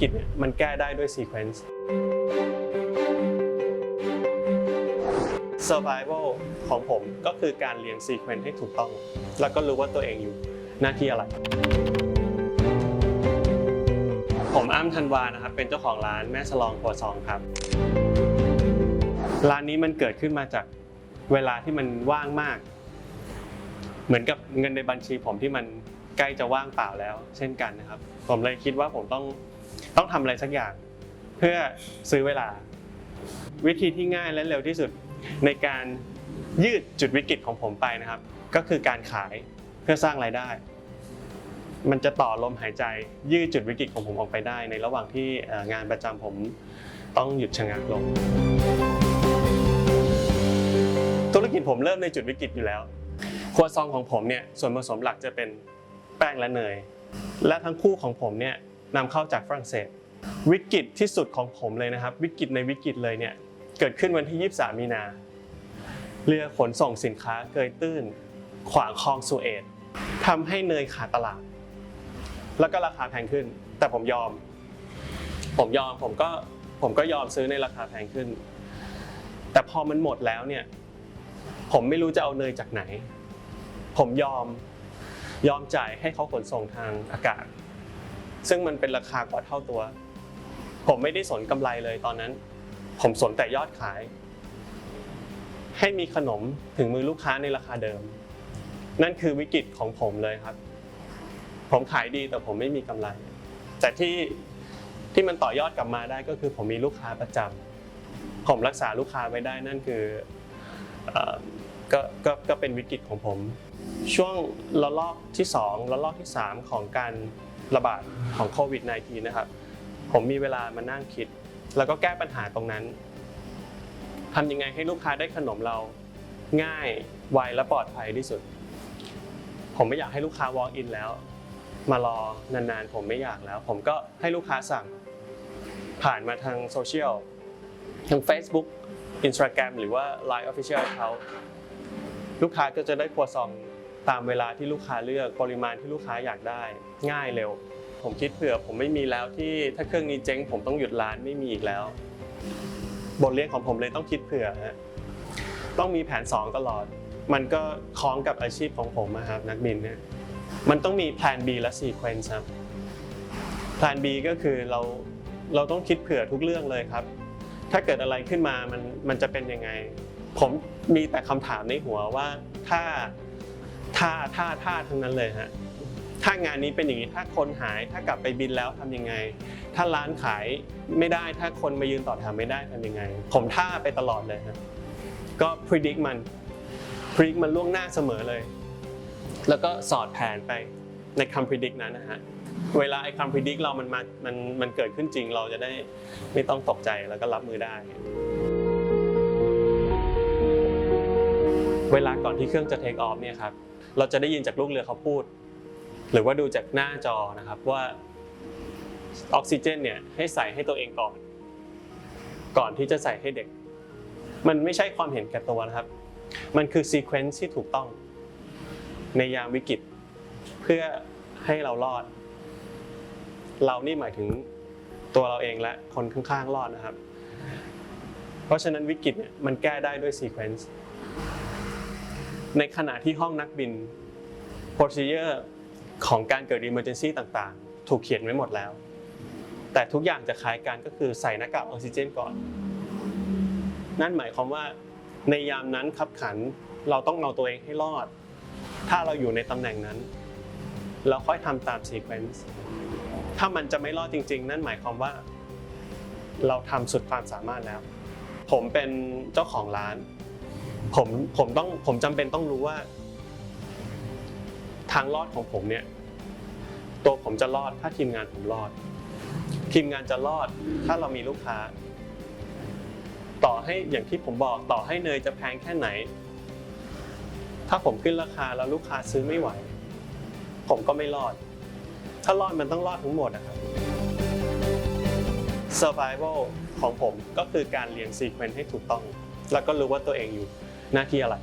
กฤตเนี่ยมันแก้ได้ด้วยซีเควนซ์ survival ของผมก็คือการเรียงซีเควนซ์ให้ถูกต้อง แล้วก็รู้ว่าตัวเองอยู่หน้าที่อะไร ผมอ้ำธันวานะครับ เป็นเจ้าของร้านแม่สลองครัวซองครับ ร้านนี้มันเกิดขึ้นมาจากเวลาที่มันว่างมาก เหมือนกับเงินในบัญชีผมที่มันใกล้จะว่างเปล่าแล้ว เช่นกันนะครับ ผมเลยคิดว่าผมต้อง ต้องทำอะไรสักอย่าง เพื่อซื้อเวลา วิธีที่ง่ายและเร็วที่สุด ในการยืดจุดวิกฤตของผมไปนะครับ ก็คือการขายเพื่อสร้างรายได้ มันจะต่อลมหายใจยืดจุดวิกฤตของผมออกไปได้ ในระหว่างที่งานประจำผมต้องหยุดชะงักลง ธุรกิจผมเริ่มในจุดวิกฤตอยู่แล้วครัวซองของผมเนี่ยส่วนผสมหลักจะเป็นแป้งและเนย และทั้งคู่ของผมเนี่ย นำเข้าจากฝรั่งเศส วิกฤตที่สุดของผมเลยนะครับ วิกฤตในวิกฤตเลยเนี่ยเกิดขึ้นวันที่ 23 มีนา เรือขนส่งสินค้าเกยตื้น ขวางคลองสุเอตทำให้เนยขาดตลาด แล้วก็ราคาแพงขึ้น แต่ผมยอม ผมยอมผมก็ผมก็ยอมซื้อในราคาแพงขึ้น แต่พอมันหมดแล้วเนี่ย ผมไม่รู้จะเอาเนยจากไหน ผมยอมยอมจ่ายให้เขาขนส่งทางอากาศ ซึ่งมันเป็นราคากว่าเท่าตัว ผมไม่ได้สนกำไรเลยตอนนั้น ผมสนแต่ยอดขาย ให้มีขนมถึงมือลูกค้าในราคาเดิม นั่นคือวิกฤตของผมเลยครับ ผมขายดีแต่ผมไม่มีกำไร แต่ที่ที่มันต่อยอดกลับมาได้ก็คือผมมีลูกค้าประจำผมรักษาลูกค้าไว้ได้นั่นคือเอ่อก็ก็ก็เป็นวิกฤตของผม ช่วงระลอกที่2ระลอกที่ 3 ของการ ระบาดของโควิด -19 นะครับ ผมมีเวลามานั่งคิด แล้วก็แก้ปัญหาตรงนั้นทำยังไงให้ลูกค้าได้ขนมเราง่าย ไว และปลอดภัยที่สุด ผมไม่อยากให้ลูกค้า walk in แล้ว มารอนานๆ ผมไม่อยากแล้ว ผมก็ให้ลูกค้าสั่งผ่านมาทางโซเชียลทาง Facebook Instagram หรือว่า Line Official Account ลูกค้าก็จะได้ครัวซอง ตามเวลาที่ลูกค้าเลือกปริมาณที่ลูกค้าอยากได้ง่ายเร็ว ผมคิดเผื่อผมไม่มีแล้วที่ถ้าเครื่องนี้เจ๊งผมต้องหยุดร้านไม่มีอีกแล้ว บทเรียนของผมเลยต้องคิดเผื่อฮะต้องมีแผน 2 ตลอด มันก็คล้องกับอาชีพของผมนะครับนักบินเนี่ยมันต้องมีแผน B และ sequence ครับแผน B ก็คือเราเราต้องคิดเผื่อทุกเรื่องเลยครับ ถ้าเกิดอะไรขึ้นมามันมันจะเป็นยังไง ผมมีแต่คำถามในหัวว่าถ้า ถ้าถ้าถ้าทั้งนั้นเลยฮะถ้างานนี้เป็นอย่างนี้ถ้าคนหายถ้ากลับไปบินแล้วทำยังไง ถ้าร้านขายไม่ได้ถ้าคนมายืนต่อแถวไม่ได้ทำยังไง ผมท่าไปตลอดเลยฮะก็ predict มัน predict มันล่วงหน้าเสมอเลย แล้วก็สอดแผนไปในคำ predict นั้นนะฮะเวลาไอ้คำ predict เรามันมามันมันเกิดขึ้นจริงเราจะได้ไม่ต้องตกใจแล้วก็รับมือได้ เวลาก่อนที่เครื่องจะเทคออฟเนี่ยครับ เราจะได้ยินจากลูกเรือเขาพูด หรือว่าดูจากหน้าจอนะครับว่าออกซิเจนเนี่ยให้ใส่ให้ตัวเองก่อน ก่อนที่จะใส่ให้เด็ก มันไม่ใช่ความเห็นแก่ตัวนะครับ มันคือซีเควนซ์ที่ถูกต้อง ในยามวิกฤตเพื่อให้เรารอด เรานี่หมายถึงตัวเราเองและคนข้างๆรอดนะครับ เพราะฉะนั้นวิกฤตเนี่ยมันแก้ได้ด้วยซีเควนซ์ ในขณะที่ห้องนักบิน procedure ของการเกิด emergency ต่างๆ ถูกเขียนไว้หมดแล้ว แต่ทุกอย่างจะคล้ายกันก็คือใส่หน้ากากออกซิเจนก่อน นั่นหมายความว่าในยามนั้นขับขันเราต้องเอาตัวเองให้รอด ถ้าเราอยู่ในตำแหน่งนั้นเราค่อยทำตาม sequence ถ้ามันจะไม่รอดจริง ๆ นั่นหมายความว่า เราทำสุดความสามารถแล้ว ผมเป็นเจ้าของร้าน ผมผมต้องผมจำเป็นต้องรู้ว่า ทางรอดของผมเนี่ย ตัวผมจะรอดถ้าทีมงานผมรอด ทีมงานจะรอดถ้าเรามีลูกค้า ต่อให้อย่างที่ผมบอกต่อให้เนยจะแพงแค่ไหน ถ้าผมขึ้นราคาแล้วลูกค้าซื้อไม่ไหว ผมก็ไม่รอด ถ้ารอดมันต้องรอดทั้งหมดนะครับ survival ของผมก็คือการเรียงซีเควนซ์ให้ถูกต้อง แล้วก็รู้ว่าตัวเองอยู่ หน้าที่อะไร